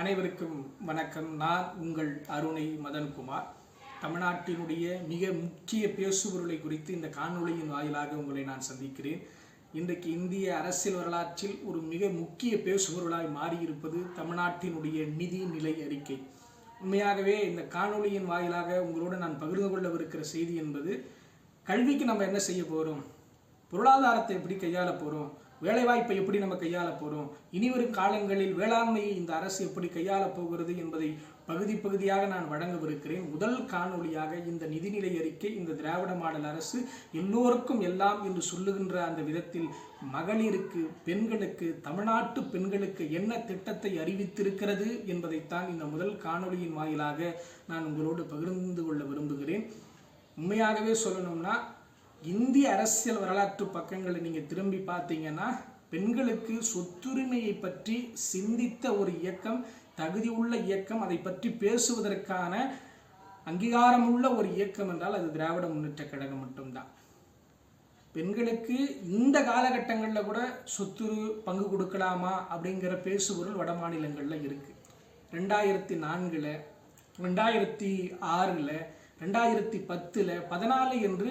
அனைவருக்கும் வணக்கம். நான் உங்கள் அருணை மதன்குமார். தமிழ்நாட்டினுடைய மிக முக்கிய பேசுபொருளை குறித்து இந்த காணொளியின் வாயிலாக உங்களை நான் சந்திக்கிறேன். இன்றைக்கு இந்திய அரசியல் வரலாற்றில் ஒரு மிக முக்கிய பேசுபொருளாய் மாறியிருப்பது தமிழ்நாட்டினுடைய நிதி நிலை அறிக்கை. உண்மையாகவே இந்த காணொளியின் வாயிலாக உங்களோடு நான் பகிர்ந்து கொள்ளவிருக்கிற செய்தி என்பது கல்விக்கு நம்ம என்ன செய்ய போகிறோம் பொருளாதாரத்தை எப்படி கையாள போகிறோம் வேலைவாய்ப்பை எப்படி நம்ம கையாள போகிறோம் இனிவரும் காலங்களில் வேளாண்மையை இந்த அரசு எப்படி கையாள போகிறது என்பதை பகுதி பகுதியாக நான் வழங்கவிருக்கிறேன். முதல் காணொளியாக இந்த நிதிநிலை அறிக்கை இந்த திராவிட மாடல் அரசு எல்லோருக்கும் எல்லாம் என்று சொல்லுகின்ற அந்த விதத்தில் மகளிருக்கு பெண்களுக்கு தமிழ்நாட்டு பெண்களுக்கு என்ன திட்டத்தை அறிவித்திருக்கிறது என்பதைத்தான் இந்த முதல் காணொளியின் வாயிலாக நான் உங்களோடு பகிர்ந்து கொள்ள விரும்புகிறேன். உண்மையாகவே சொல்லணும்னா இந்திய அரசியல் வரலாற்று பக்கங்களை நீங்கள் திரும்பி பார்த்தீங்கன்னா பெண்களுக்கு சொத்துரிமையை பற்றி சிந்தித்த ஒரு இயக்கம் தகுதி உள்ள இயக்கம் அதை பற்றி பேசுவதற்கான அங்கீகாரமுள்ள ஒரு இயக்கம் என்றால் அது திராவிட முன்னேற்ற கழகம் மட்டும்தான். பெண்களுக்கு இந்த காலகட்டங்களில் கூட சொத்துரு பங்கு கொடுக்கலாமா அப்படிங்கிற பேசுபொருள் வட மாநிலங்களில் இருக்குது ரெண்டாயிரத்தி நான்கில் ரெண்டாயிரத்தி ஆறில் ரெண்டாயிரத்தி பத்தில் பதினாலு என்று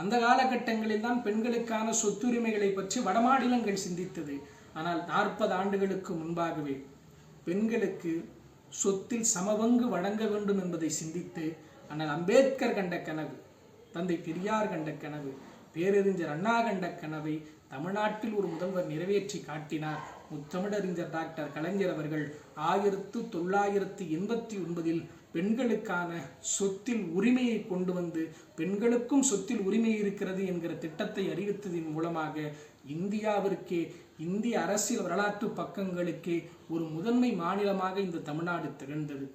அந்த காலகட்டங்களில் தான் பெண்களுக்கான சொத்துரிமைகளை பற்றி வடமாநிலங்கள் சிந்தித்தது. ஆனால் நாற்பது ஆண்டுகளுக்கு முன்பாகவே பெண்களுக்கு சொத்தில் சமபங்கு வழங்க வேண்டும் என்பதை சிந்தித்து ஆனால் அம்பேத்கர் கண்ட கனவு தந்தை பெரியார் கண்ட கனவு பேரறிஞர் அண்ணா கண்ட கனவை தமிழ்நாட்டில் ஒரு முதல்வர் நிறைவேற்றி காட்டினார். முத்தமிழறிஞர் டாக்டர் கலைஞர் அவர்கள் ஆயிரத்து தொள்ளாயிரத்து எண்பத்தி ஒன்பதில் பெண்களுக்கான சொத்தில் உரிமையை கொண்டு வந்து பெண்களுக்கும் சொத்தில் உரிமை இருக்கிறது என்கிற திட்டத்தை அறிவித்ததின் மூலமாக இந்தியாவிற்கே இந்திய அரசியல் வரலாற்று பக்கங்களுக்கே ஒரு முதன்மை மாநிலமாக இந்த தமிழ்நாடு திகழ்ந்தது.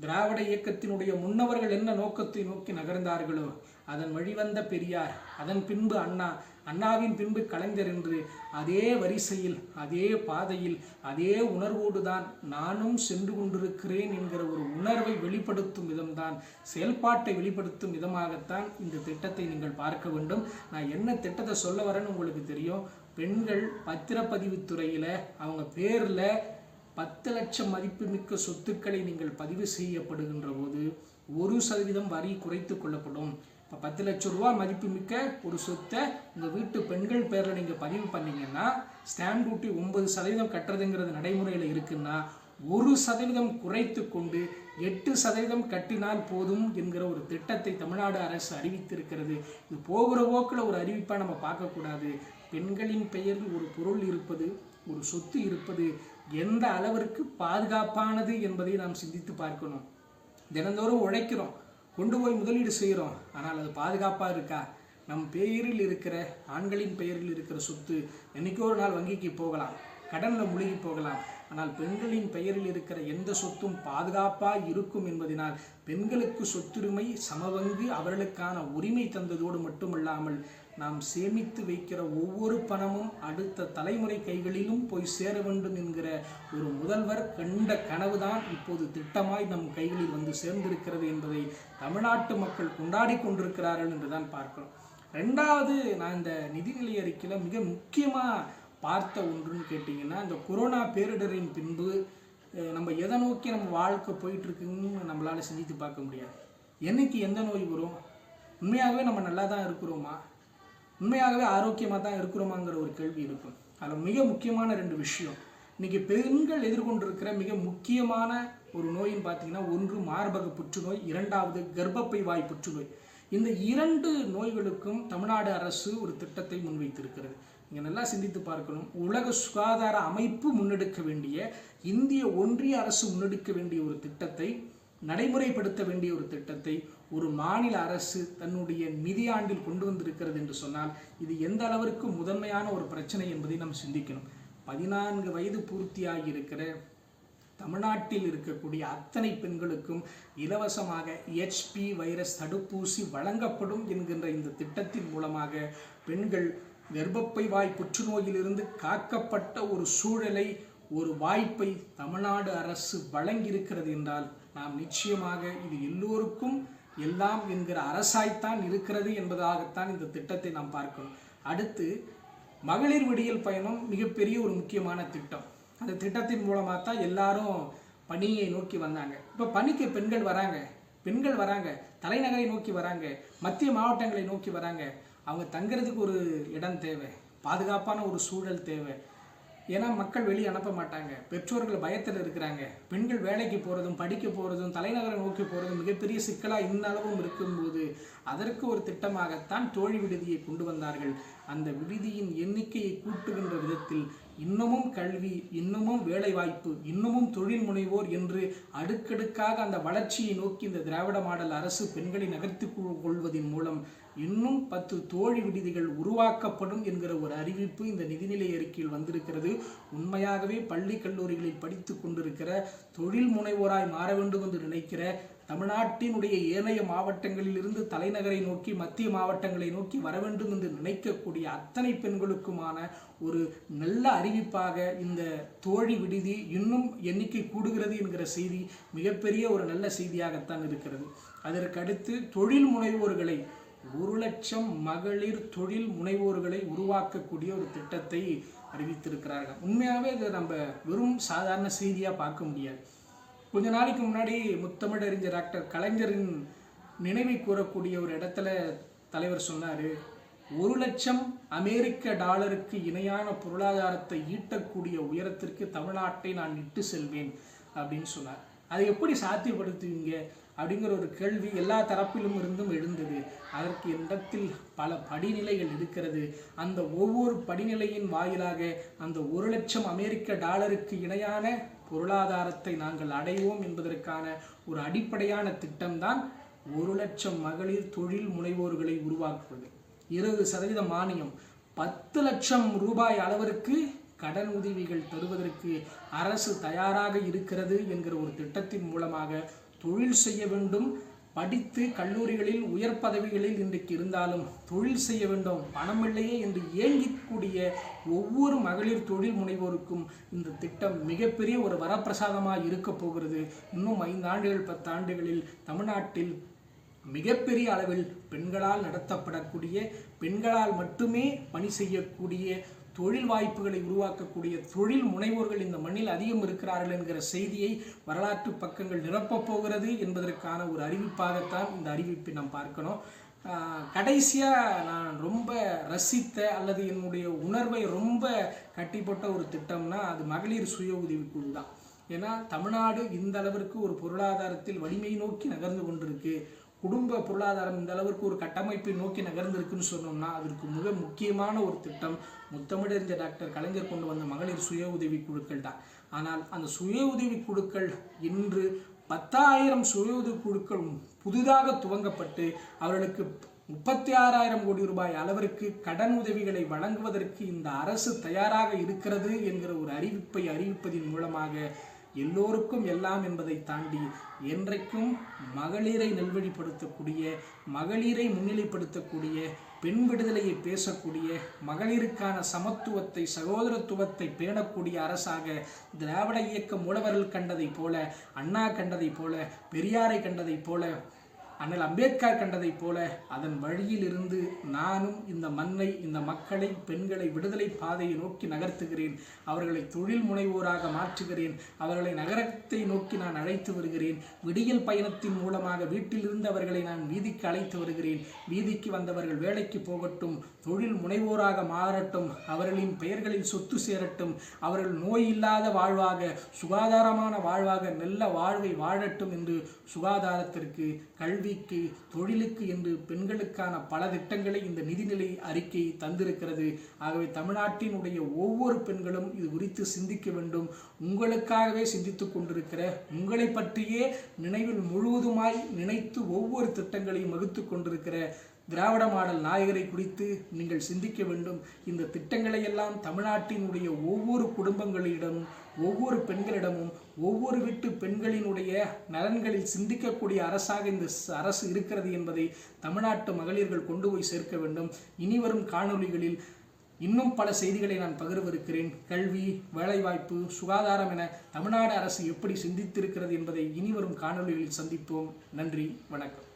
திராவிட இயக்கத்தினுடைய முன்னவர்கள் என்ன நோக்கத்தை நோக்கி நகர்ந்தார்களோ அதன் வழிவந்த பெரியார் அதன் பின்பு அண்ணா அண்ணாவின் பின்பு கலைஞர் என்று அதே வரிசையில் அதே பாதையில் அதே உணர்வோடு தான் நானும் சென்று கொண்டிருக்கிறேன் என்கிற ஒரு உணர்வை வெளிப்படுத்தும் விதம்தான் செயல்பாட்டை வெளிப்படுத்தும் விதமாகத்தான் இந்த திட்டத்தை நீங்கள் பார்க்க வேண்டும். நான் என்ன திட்டத்தை சொல்ல வரேன்னு உங்களுக்கு தெரியும். பெண்கள் பத்திரப்பதிவு துறையில் அவங்க பேரில் பத்து லட்சம் மதிப்புமிக்க சொத்துக்களை நீங்கள் பதிவு செய்யப்படுகின்ற போது ஒரு சதவீதம் வரி குறைத்து கொள்ளப்படும். இப்போ பத்து லட்சம் ரூபா மதிப்புமிக்க ஒரு சொத்தை உங்கள் வீட்டு பெண்கள் பேரில் நீங்கள் பதிவு பண்ணீங்கன்னா ஸ்டாம்ப் டியூட்டி ஒன்பது சதவீதம் கட்டுறதுங்கிறது நடைமுறையில் இருக்குன்னா ஒரு சதவீதம் குறைத்து கொண்டு எட்டு சதவீதம் கட்டினால் போதும் என்கிற ஒரு திட்டத்தை தமிழ்நாடு அரசு அறிவித்திருக்கிறது. இது போகிற போக்கில் ஒரு அறிவிப்பாக நம்ம பார்க்கக்கூடாது. பெண்களின் பெயரில் ஒரு பொருள் இருப்பது ஒரு சொத்து இருப்பது எந்த அளவிற்கு பாதுகாப்பானது என்பதை நாம் சிந்தித்து பார்க்கணும். தினந்தோறும் உழைக்கிறோம். கொண்டு போய் முதலீடு செய்கிறோம் ஆனால் அது பாதுகாப்பாக இருக்கா? நம் பெயரில் இருக்கிற ஆண்களின் பெயரில் இருக்கிற சொத்து என்னைக்கோ ஒரு நாள் வங்கிக்கு போகலாம். கடனில் முழுகி போகலாம். ஆனால் பெண்களின் பெயரில் இருக்கிற எந்த சொத்தும் பாதுகாப்பாக இருக்கும் என்பதனால் பெண்களுக்கு சொத்துரிமை சமபங்கு அவர்களுக்கான உரிமை தந்ததோடு மட்டுமல்லாமல் நாம் சேமித்து வைக்கிற ஒவ்வொரு பணமும் அடுத்த தலைமுறை கைகளிலும் போய் சேர வேண்டும் என்கிற ஒரு முதல்வர் கண்ட கனவுதான் இப்போது திட்டமாய் நம் கைகளில் வந்து சேர்ந்திருக்கிறது என்பதை தமிழ்நாட்டு மக்கள் கொண்டாடி கொண்டிருக்கிறார்கள் என்றுதான் பார்க்கிறோம். ரெண்டாவது நான் இந்த நிதிநிலை அறிக்கையில் மிக முக்கியமாக பார்த்த ஒன்றுன்னு கேட்டிங்கன்னா இந்த கொரோனா பேரிடரின் பின்பு நம்ம எதை நோக்கி நம்ம வாழ்க்கை போயிட்டுருக்குன்னு நம்மளால் சிந்தித்து பார்க்க முடியாது. என்னைக்கு எந்த நோய் வரும்? உண்மையாகவே நம்ம நல்லா தான் இருக்கிறோமா? உண்மையாகவே ஆரோக்கியமாக தான் இருக்கிறோமாங்கிற ஒரு கேள்வி இருக்கும். அதில் மிக முக்கியமான ரெண்டு விஷயம். இன்றைக்கி பெண்கள் எதிர்கொண்டிருக்கிற மிக முக்கியமான ஒரு நோயின்னு பார்த்தீங்கன்னா ஒன்று மார்பக புற்றுநோய் இரண்டாவது கர்ப்பப்பை வாய் புற்றுநோய். இந்த இரண்டு நோய்களுக்கும் தமிழ்நாடு அரசு ஒரு திட்டத்தை முன்வைத்திருக்கிறது. நீங்கள் நல்லா சிந்தித்து பார்க்கணும். உலக சுகாதார அமைப்பு முன்னெடுக்க வேண்டிய இந்திய ஒன்றிய அரசு முன்னெடுக்க வேண்டிய ஒரு திட்டத்தை நடைமுறைப்படுத்த வேண்டிய ஒரு திட்டத்தை ஒரு மாநில அரசு தன்னுடைய நிதியாண்டில் கொண்டு வந்திருக்கிறது என்று சொன்னால் இது எந்த அளவிற்கு முதன்மையான ஒரு பிரச்சனை என்பதை நாம் சிந்திக்கணும். பதினான்கு வயது பூர்த்தியாகி இருக்கிற தமிழ்நாட்டில் இருக்கக்கூடிய அத்தனை பெண்களுக்கும் இலவசமாக ஹெச்பி வைரஸ் தடுப்பூசி வழங்கப்படும் என்கின்ற இந்த திட்டத்தின் மூலமாக பெண்கள் கர்ப்பப்பை வாய் புற்றுநோயிலிருந்து காக்கப்பட்ட ஒரு சூழலை ஒரு வாய்ப்பை தமிழ்நாடு அரசு வழங்கியிருக்கிறது என்றால் நாம் நிச்சயமாக இது எல்லோருக்கும் எல்லாம் என்கிற அரசாய்த்தான் இருக்கிறது என்பதாகத்தான் இந்த திட்டத்தை நாம் பார்க்கணும். அடுத்து மகளிர் விடியல் பயணம் மிகப்பெரிய ஒரு முக்கியமான திட்டம். அந்த திட்டத்தின் மூலமாக தான் எல்லாரும் பணியை நோக்கி வந்தாங்க. இப்போ பணிக்கு பெண்கள் வராங்க. பெண்கள் வராங்க. தலைநகரை நோக்கி வராங்க. மத்திய மாவட்டங்களை நோக்கி வராங்க. அவங்க தங்குறதுக்கு ஒரு இடம் தேவை பாதுகாப்பான ஒரு சூழல் தேவை. ஏன்னா மக்கள் வெளியே அனுப்ப மாட்டாங்க. பெற்றோர்கள் பயத்தில் இருக்கிறாங்க. பெண்கள் வேலைக்கு போகிறதும் படிக்க போகிறதும் தலைநகரை நோக்கி போகிறதும் மிகப்பெரிய சிக்கலாக இன்னளவும் இருக்கும்போது அதற்கு ஒரு திட்டமாகத்தான் தோழி விடுதியை கொண்டு வந்தார்கள். அந்த விடுதியின் எண்ணிக்கையை கூட்டுகின்ற விதத்தில் இன்னமும் கல்வி இன்னமும் வேலைவாய்ப்பு இன்னமும் தொழில் முனைவோர் என்று அடுக்கடுக்காக அந்த வளர்ச்சியை நோக்கி இந்த திராவிட மாடல் அரசு பெண்களை நகர்த்தி கொள்வதன் மூலம் இன்னும் பத்து தோழி விடுதிகள் உருவாக்கப்படும் என்கிற ஒரு அறிவிப்பு இந்த நிதிநிலை அறிக்கையில் வந்திருக்கிறது. உண்மையாகவே பள்ளி கல்லூரிகளில் படித்து கொண்டிருக்கிற தொழில் முனைவோராய் மாற வேண்டும் என்று நினைக்கிற தமிழ்நாட்டினுடைய ஏனைய மாவட்டங்களில் இருந்து தலைநகரை நோக்கி மத்திய மாவட்டங்களை நோக்கி வர வேண்டும் என்று நினைக்கக்கூடிய அத்தனை பெண்களுக்குமான ஒரு நல்ல அறிவிப்பாக இந்த தோழி விடுதி இன்னும் எண்ணிக்கை கூடுகிறது என்கிற செய்தி மிகப்பெரிய ஒரு நல்ல செய்தியாகத்தான் இருக்கிறது. அதற்கடுத்து தொழில் முனைவோர்களை ஒரு லட்சம் மகளிர் தொழில் முனைவோர்களை உருவாக்கக்கூடிய ஒரு திட்டத்தை அறிவித்திருக்கிறார்கள். உண்மையாகவே இதை நம்ம வெறும் சாதாரண செய்தியாக பார்க்க முடியாது. கொஞ்ச நாளைக்கு முன்னாடி முத்தமிழறிஞர் டாக்டர் கலைஞரின் நினைவை கூறக்கூடிய ஒரு இடத்துல தலைவர் சொன்னார் ஒரு லட்சம் அமெரிக்க டாலருக்கு இணையான பொருளாதாரத்தை ஈட்டக்கூடிய உயரத்திற்கு தமிழ்நாட்டை நான் இட்டு செல்வேன் அப்படின்னு சொன்னார். அதை எப்படி சாத்தியப்படுத்துவீங்க? அப்படிங்கிற ஒரு கேள்வி எல்லா தரப்பிலும் இருந்தும் எழுந்தது. அதற்கு இடத்தில் பல படிநிலைகள் இருக்கிறது. அந்த ஒவ்வொரு படிநிலையின் வாயிலாக அந்த ஒரு லட்சம் அமெரிக்க டாலருக்கு இணையான பொருளாதாரத்தை நாங்கள் அடைவோம் என்பதற்கான ஒரு அடிப்படையான திட்டம்தான் ஒரு லட்சம் மகளிர் தொழில் முனைவோர்களை உருவாக்குவது. இருபது சதவீத மானியம். பத்து லட்சம் ரூபாய் அளவிற்கு கடன் உதவிகள் தருவதற்கு அரசு தயாராக இருக்கிறது என்கிற ஒரு திட்டத்தின் மூலமாக தொழில் செய்ய வேண்டும். படித்து கல்லூரிகளில் உயர் பதவிகளில் இன்றைக்கு இருந்தாலும் தொழில் செய்ய வேண்டும் பணமில்லையே என்று ஏங்கிக்கூடிய ஒவ்வொரு மகளிர் தொழில் முனைவோருக்கும் இந்த திட்டம் மிகப்பெரிய ஒரு வரப்பிரசாதமாக இருக்க போகிறது. இன்னும் ஐந்து ஆண்டுகள் பத்து ஆண்டுகளில் தமிழ்நாட்டில் மிகப்பெரிய அளவில் பெண்களால் நடத்தப்படக்கூடிய பெண்களால் மட்டுமே பணி செய்யக்கூடிய தொழில் வாய்ப்புகளை உருவாக்கக்கூடிய தொழில் முனைவோர்கள் இந்த மண்ணில் அதிகம் இருக்கிறார்கள் என்கிற செய்தியை வரலாற்று பக்கங்கள் நிரப்பப் போகிறது என்பதற்கான ஒரு அறிவிப்பாகத்தான் இந்த அறிவிப்பை நாம் பார்க்கணும். கடைசியாக நான் ரொம்ப ரசித்த அல்லது என்னுடைய உணர்வை ரொம்ப கட்டிப்பட்ட ஒரு திட்டம்னா அது மகளிர் சுய உதவிக்குழு தான். ஏன்னா தமிழ்நாடு இந்த அளவிற்கு ஒரு பொருளாதாரத்தில் வலிமை நோக்கி நகர்ந்து கொண்டிருக்கு. குடும்ப பொருளாதாரம் இந்த அளவிற்கு ஒரு கட்டமைப்பை நோக்கி நகர்ந்திருக்குன்னு சொன்னோம்னா அதற்கு மிக முக்கியமான ஒரு திட்டம் முத்தமிழறிஞர் டாக்டர் கலைஞர் கொண்டு வந்த மகளிர் சுய உதவி குழுக்கள் தான். ஆனால் அந்த சுய உதவி குழுக்கள் இன்று பத்தாயிரம் சுய உதவி குழுக்கள் புதிதாக துவங்கப்பட்டு அவர்களுக்கு முப்பத்தி ஆறாயிரம் கோடி ரூபாய் அளவிற்கு கடன் உதவிகளை வழங்குவதற்கு இந்த அரசு தயாராக இருக்கிறது என்கிற ஒரு அறிவிப்பை அறிவிப்பதின் மூலமாக எல்லோருக்கும் எல்லாம் என்பதை தாண்டி என்றைக்கும் மகளிரை நல்வழிப்படுத்தக்கூடிய மகளிரை முன்னிலைப்படுத்தக்கூடிய பெண் விடுதலையை பேசக்கூடிய மகளிருக்கான சமத்துவத்தை சகோதரத்துவத்தை பேணக்கூடிய அரசாக திராவிட இயக்க மூலவர்கள் கண்டதைப் போல அண்ணா கண்டதைப் போல பெரியாரை கண்டதைப் போல அண்ணல் அம்பேத்கர் கண்டதைப் போல அதன் வழியிலிருந்து நானும் இந்த மண்ணை இந்த மக்களை பெண்களை விடுதலை பாதையை நோக்கி நகர்த்துகிறேன். அவர்களை தொழில் முனைவோராக மாற்றுகிறேன். அவர்களை நகரத்தை நோக்கி நான் அழைத்து வருகிறேன். விடியல் பயணத்தின் மூலமாக வீட்டிலிருந்து அவர்களை நான் வீதிக்கு அழைத்து வருகிறேன். வீதிக்கு வந்தவர்கள் வேலைக்கு போகட்டும் தொழில் முனைவோராக மாறட்டும் அவர்களின் பெயர்களில் சொத்து சேரட்டும் அவர்கள் நோய் இல்லாத வாழ்வாக சுகாதாரமான வாழ்வாக நல்ல வாழ்வை வாழட்டும் என்று சுகாதாரத்திற்கு கல்விக்கு தொழிலுக்கு என்று பெண்களுக்கான பல திட்டங்களை இந்த நிதிநிலை அறிக்கை தந்திருக்கிறது. ஆகவே தமிழ்நாட்டினுடைய ஒவ்வொரு பெண்களும் இது குறித்து சிந்திக்க வேண்டும். உங்களுக்காகவே சிந்தித்துக் கொண்டிருக்கிற உங்களை பற்றியே நினைவில் முழுவதுமாய் நினைத்து ஒவ்வொரு திட்டங்களையும் வகுத்து கொண்டிருக்கிற திராவிட மாடல் நாயகரை குறித்து நீங்கள் சிந்திக்க வேண்டும். இந்த திட்டங்களை எல்லாம் தமிழ்நாட்டினுடைய ஒவ்வொரு குடும்பங்களிடமும் ஒவ்வொரு பெண்களிடமும் ஒவ்வொரு வீட்டு பெண்களினுடைய நலன்களில் சிந்திக்கக்கூடிய அரசாக இந்த அரசு இருக்கிறது என்பதை தமிழ்நாட்டு மகளிர்கள் கொண்டு போய் சேர்க்க வேண்டும். இனிவரும் காணொளிகளில் இன்னும் பல செய்திகளை நான் பகிர்விருக்கிறேன் கல்வி வேலைவாய்ப்பு சுகாதாரம் என தமிழ்நாடு அரசு எப்படி சிந்தித்திருக்கிறது என்பதை இனிவரும் காணொளிகளில் சந்திப்போம். நன்றி வணக்கம்.